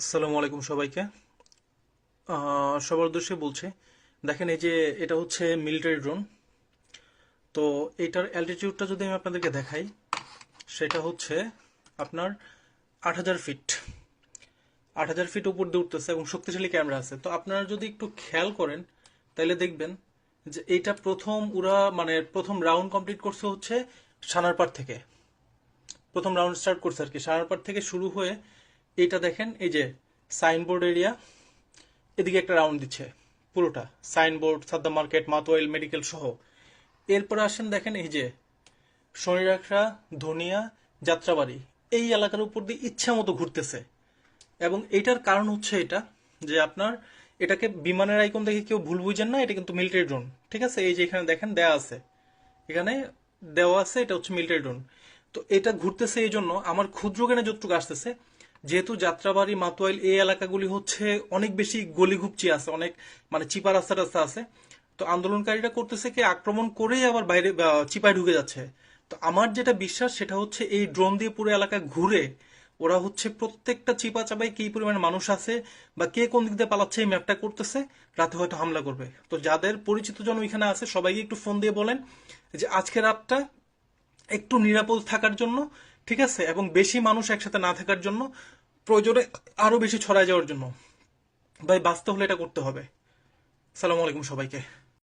আসসালামু আলাইকুম সবাইকে। সবার উদ্দেশ্যে বলছি, দেখেন এই যে এটা হচ্ছে মিলিটারি ড্রোন তো এটার অ্যালটিটিউডটা যদি আমি আপনাদেরকে দেখাই, সেটা হচ্ছে আপনার আট হাজার ফিট আট হাজার ফিট উপর দিয়ে উঠতেছে এবং শক্তিশালী ক্যামেরা আছে। তো আপনারা যদি একটু খেয়াল করেন, তাহলে দেখবেন যে এটা প্রথম ওরা মানে প্রথম রাউন্ড কমপ্লিট করছে হচ্ছে সানারপাড় থেকে। প্রথম রাউন্ড স্টার্ট করছে আর কি। সানারপাড় থেকে শুরু হয়ে এইটা দেখেন, এই যে সাইনবোর্ড এরিয়া এদিকে একটা রাউন্ড দিচ্ছে, পুরোটা। সাইনবোর্ড সাদ্দা মার্কেট, মাতোয়াইল মেডিকেল সহ। এরপরে আসেন দেখেন, এই যে শনিরাখড়া ধনিয়া, যাত্রাবাড়ি, এই এলাকার উপর দিয়ে ইচ্ছা মতো ঘুরতেছে। এবং এটার কারণ হচ্ছে এটা, যে আপনার এটাকে বিমানের আইকন দেখে কেউ ভুল বুঝেন না, এটা কিন্তু মিলিটারি ড্রোন ঠিক আছে? এই যে এখানে দেখেন, দেয়া আছে। এখানে দেওয়া আছে, এটা হচ্ছে মিলিটারি ড্রোন তো এটা ঘুরতেছে এই জন্য, আমার ক্ষুদ্র জ্ঞানে যতটুকু আসতেছে যেহেতু যাত্রাবাড়ি, মাতোয়াইল এই এলাকাগুলি হচ্ছে অনেক বেশি গলিঘুপচি আছে, অনেক মানে চিপা রাস্তা রাস্তা আছে। তো আন্দোলনকারীরা করতেছে কি, আক্রমণ করেই আবার বাইরে চিপায় ঢুকে যাচ্ছে। তো আমার যেটা বিশ্বাস, সেটা হচ্ছে এই ড্রোন দিয়ে পুরো এলাকা ঘুরে ওরা হচ্ছে প্রত্যেকটা চিপা চাপায় কি পরিমাণে মানুষ আছে বা কে কোন দিক দিয়ে পালাচ্ছে এই ম্যাপটা করতেছে, রাতে হয়তো হামলা করবে। তো যাদের পরিচিত জন ওইখানে আছে, সবাইকে একটু ফোন দিয়ে বলেন যে আজকে রাতটা একটু নিরাপদ থাকার জন্য, ঠিক আছে? এবং বেশি মানুষ একসাথে না থাকার জন্য প্রয়োজনে আরও বেশি ছড়ায় যাওয়ার জন্য। ভাই বাস্তব হলে এটা করতে হবে। সালাম আলাইকুম সবাইকে।